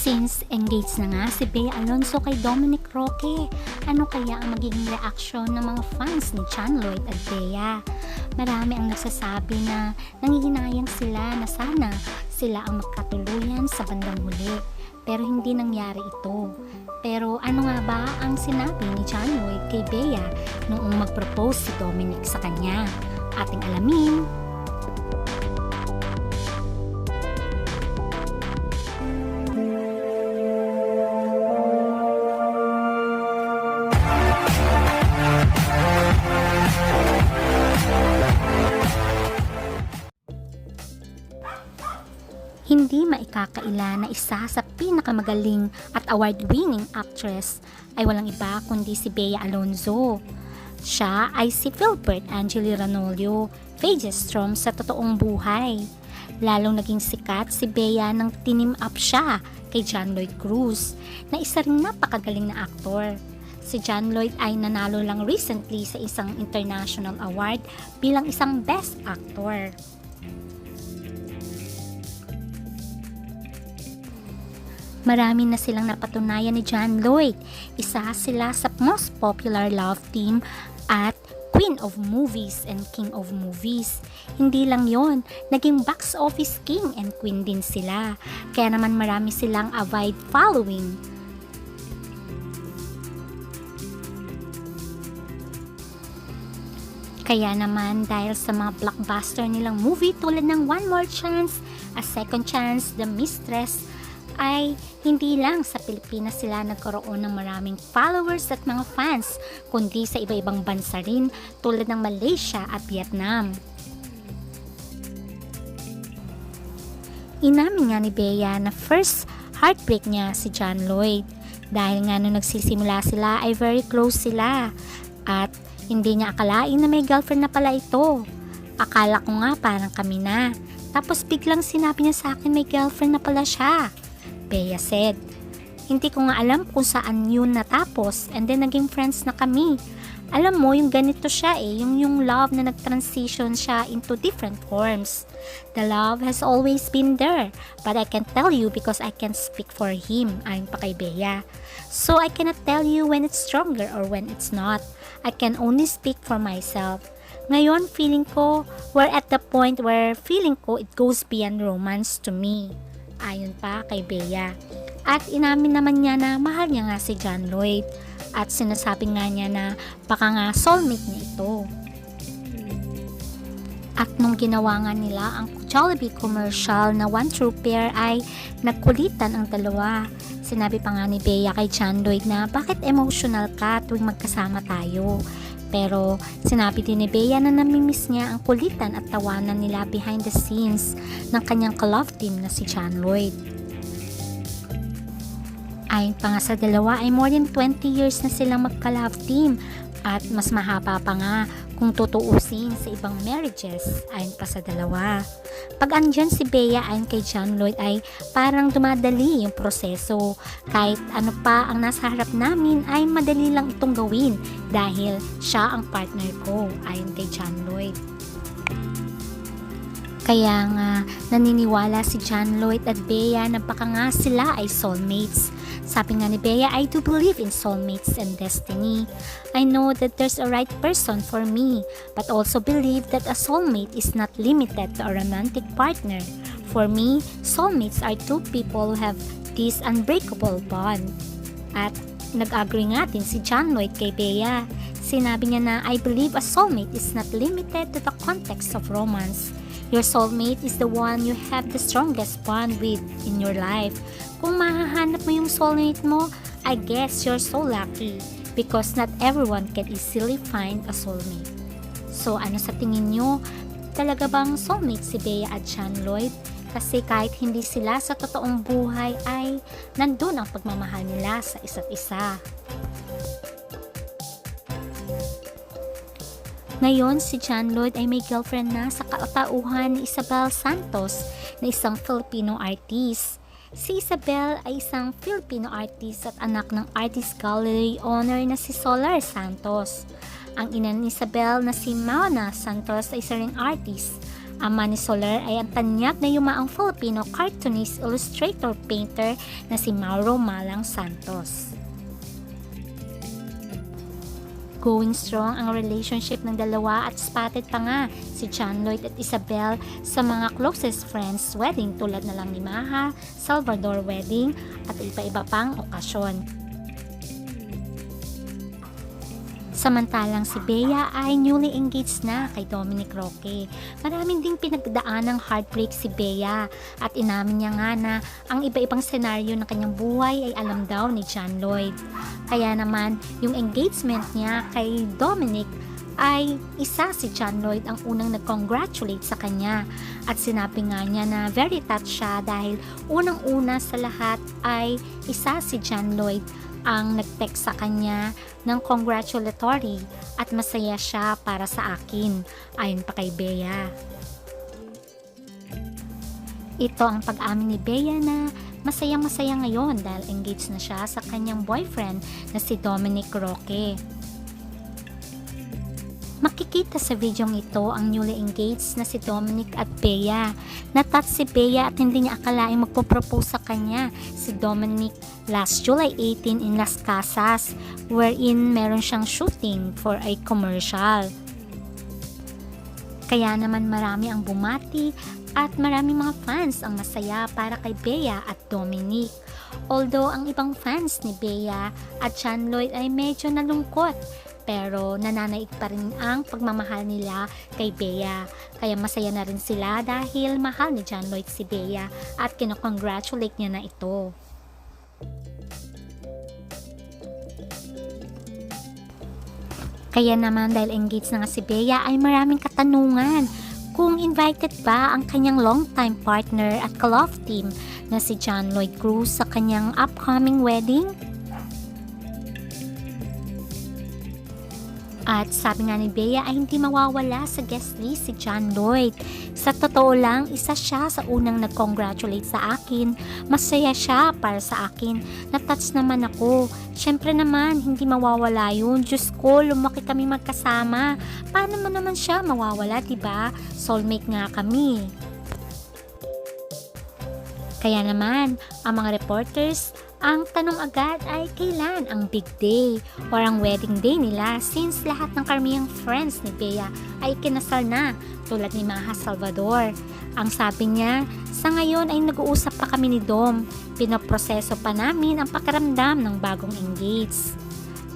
Since engaged na nga si Bea Alonso kay Dominic Roque, ano kaya ang magiging reaksyon ng mga fans ni Chan Lloyd at Bea? Marami ang nagsasabi na nangihinayang sila na sana sila ang magkatuluyan sa bandang huli. Pero hindi nangyari ito. Pero ano nga ba ang sinabi ni Chan Lloyd kay Bea noong mag-propose si Dominic sa kanya? Ating alamin Hindi maikakaila na isa sa pinakamagaling at award-winning actress ay walang iba kundi si Bea Alonzo. Siya ay si Philbert Angeli Ranolio, Strom sa totoong buhay. Lalong naging sikat si Bea nang tinim up siya kay John Lloyd Cruz na isa ring napakagaling na aktor. Si John Lloyd ay nanalo lang recently sa isang international award bilang isang best actor. Marami na silang napatunayan ni John Lloyd. Isa sila sa most popular love team at Queen of Movies and King of Movies. Hindi lang yon, naging box office king and queen din sila. Kaya naman marami silang avid following. Kaya naman dahil sa mga blockbuster nilang movie tulad ng One More Chance, A Second Chance, The Mistress, ay hindi lang sa Pilipinas sila nagkaroon ng maraming followers at mga fans, kundi sa iba-ibang bansa rin tulad ng Malaysia at Vietnam. Inamin nga ni Bea na first heartbreak niya si John Lloyd dahil nga nung nagsisimula sila ay very close sila at hindi niya akalain na may girlfriend na pala ito. Akala ko nga parang kami na. Tapos biglang sinabi niya sa akin may girlfriend na pala siya. Bea said. Hindi ko nga alam kung saan yun natapos and then naging friends na kami. Alam mo, yung ganito siya eh, yung, yung love na nag-transition siya into different forms. The love has always been there, but I can tell you because I can speak for him, ayon pa kay Bea. So I cannot tell you when it's stronger or when it's not. I can only speak for myself. Ngayon, feeling ko, we're at the point where feeling ko it goes beyond romance to me ayon pa kay Bea. At inamin naman niya na mahal niya nga si John Lloyd at sinasabi nga niya na baka nga soulmate niya ito. At nung ginawa nga nila ang Jollibee commercial na One True Pair ay nagkulitan ang dalawa. Sinabi pa nga ni Bea kay John Lloyd na bakit emotional ka tuwing magkasama tayo. Pero sinabi din ni Bea na namimiss niya ang kulitan at tawanan nila behind the scenes ng kanyang ka-love team na si John Lloyd. Ayon pa nga sa dalawa ay more than 20 years na silang magka-love team at mas mahaba pa nga kung tutuusin sa ibang marriages ayon pa sa dalawa. Pag andyan si Bea ayon kay John Lloyd ay parang dumadali yung proseso. Kahit ano pa ang nasa harap namin ay madali lang itong gawin dahil siya ang partner ko ayon kay John Lloyd. Kaya nga naniniwala si John Lloyd at Bea na baka nga sila ay soulmates sabi nga ni Bea, I do believe in soulmates and destiny. I know that there's a right person for me, but also believe that a soulmate is not limited to a romantic partner. For me, soulmates are two people who have this unbreakable bond. At nag-agree nga din si John Lloyd kay Bea. Sinabi niya na, I believe a soulmate is not limited to the context of romance. Your soulmate is the one you have the strongest bond with in your life. Kung mahahanap mo yung soulmate mo, I guess you're so lucky because not everyone can easily find a soulmate. So ano sa tingin nyo? Talaga bang soulmate si Bea at Sean Lloyd? Kasi kahit hindi sila sa totoong buhay ay nandun ang pagmamahal nila sa isa't isa. Ngayon, si John Lloyd ay may girlfriend na sa katauhan ni Isabel Santos na isang Filipino artist. Si Isabel ay isang Filipino artist at anak ng Artist Gallery owner na si Solar Santos. Ang ina ni Isabel na si Mauna Santos ay isa ring artist Ama ni Soler ay ang tanyag na yumaang Filipino cartoonist, illustrator, painter na si Mauro Malang Santos. Going strong ang relationship ng dalawa at spotted pa nga si John Lloyd at Isabel sa mga closest friends wedding tulad na lang ni Maha, Salvador wedding at iba-iba pang okasyon. Samantalang si Bea ay newly engaged na kay Dominic Roque. Maraming ding pinagdaan ng heartbreak si Bea at inamin niya nga na ang iba-ibang senaryo ng kanyang buhay ay alam daw ni John Lloyd. Kaya naman yung engagement niya kay Dominic ay isa si John Lloyd ang unang nag-congratulate sa kanya at sinabi nga niya na very touched siya dahil unang-una sa lahat ay isa si John Lloyd ang nag-text sa kanya ng congratulatory at masaya siya para sa akin ayon pa kay Bea. Ito ang pag-amin ni Bea na masayang-masaya ngayon dahil engaged na siya sa kanyang boyfriend na si Dominic Roque. Makikita sa videong ito ang newly engaged na si Dominic at Bea. Natat si Bea at hindi niya akalaing magpo-propose sa kanya si Dominic last July 18 in Las Casas wherein meron siyang shooting for a commercial. Kaya naman marami ang bumati at marami mga fans ang masaya para kay Bea at Dominic. Although ang ibang fans ni Bea at John Lloyd ay medyo nalungkot pero nananaig pa rin ang pagmamahal nila kay Bea. Kaya masaya na rin sila dahil mahal ni John Lloyd si Bea at kinokongratulate niya na ito. Kaya naman dahil engaged na nga si Bea ay maraming katanungan kung invited ba ang kanyang longtime partner at ka-love team na si John Lloyd Cruz sa kanyang upcoming wedding. At sabi nga ni Bea ay hindi mawawala sa guest list si John Lloyd. Sa totoo lang, isa siya sa unang nag-congratulate sa akin. Masaya siya para sa akin. Natouch naman ako. Siyempre naman, hindi mawawala yun. Diyos ko, lumaki kami magkasama. Paano mo naman siya mawawala, diba? Soulmate nga kami. Kaya naman, ang mga reporters, ang tanong agad ay kailan ang big day or ang wedding day nila since lahat ng karmihang friends ni Bea ay kinasal na tulad ni Maha Salvador. Ang sabi niya, sa ngayon ay nag-uusap pa kami ni Dom. Pinoproseso pa namin ang pakiramdam ng bagong engaged.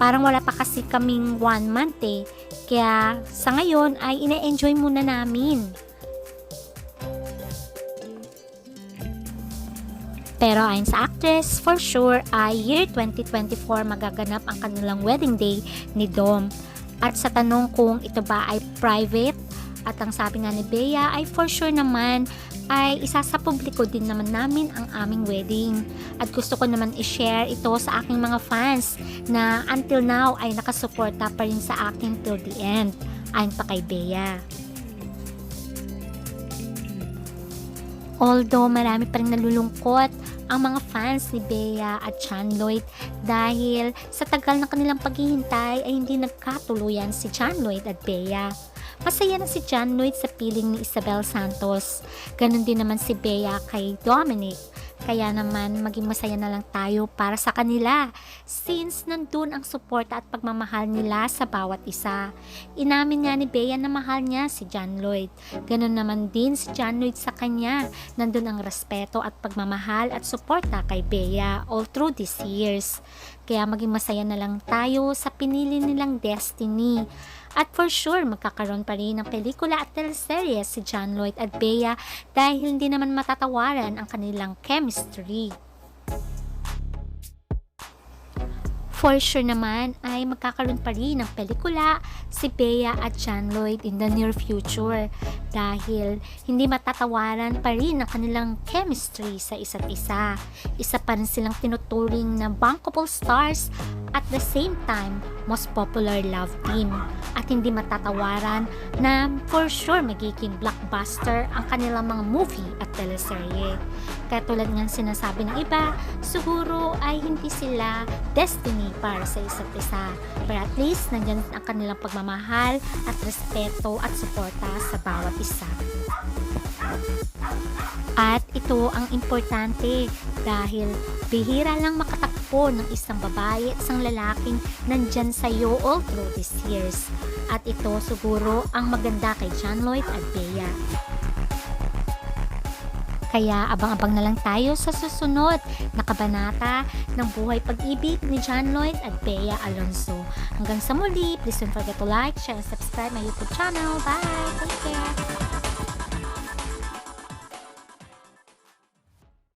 Parang wala pa kasi kaming one month eh. Kaya sa ngayon ay ine-enjoy muna namin. Pero ayon sa actress, for sure ay year 2024 magaganap ang kanilang wedding day ni Dom. At sa tanong kung ito ba ay private, at ang sabi nga ni Bea ay for sure naman ay isa sa publiko din naman namin ang aming wedding. At gusto ko naman i-share ito sa aking mga fans na until now ay nakasuporta pa rin sa akin till the end. Ayon pa kay Bea. Although marami pa rin nalulungkot ang mga fans ni Bea at Chan Lloyd dahil sa tagal ng kanilang paghihintay ay hindi nagkatuluyan si Chan Lloyd at Bea. Masaya na si John Lloyd sa piling ni Isabel Santos. Ganon din naman si Bea kay Dominic. Kaya naman maging masaya na lang tayo para sa kanila since nandun ang suporta at pagmamahal nila sa bawat isa. Inamin nga ni Bea na mahal niya si John Lloyd. Ganon naman din si John Lloyd sa kanya. Nandun ang respeto at pagmamahal at suporta kay Bea all through these years. Kaya maging masaya na lang tayo sa pinili nilang destiny. At for sure, magkakaroon pa rin ng pelikula at teleserye si John Lloyd at Bea dahil hindi naman matatawaran ang kanilang chemistry. For sure naman ay magkakaroon pa rin ng pelikula si Bea at John Lloyd in the near future dahil hindi matatawaran pa rin ang kanilang chemistry sa isa't isa. Isa pa rin silang tinuturing na bankable stars at the same time most popular love team at hindi matatawaran na for sure magiging blockbuster ang kanilang mga movie at teleserye. Katulad ng sinasabi ng iba, siguro ay hindi sila destiny para sa isa't isa. But at least, nandyan ang kanilang pagmamahal at respeto at suporta sa bawat isa. At ito ang importante dahil bihira lang makatakbo ng isang babae at isang lalaking nandyan sa'yo all through these years. At ito siguro ang maganda kay John Lloyd at Bea. Kaya abang-abang na lang tayo sa susunod na kabanata ng buhay pag-ibig ni John Lloyd at Bea Alonso. Hanggang sa muli, please don't forget to like, share, and subscribe my YouTube channel. Bye! Take care!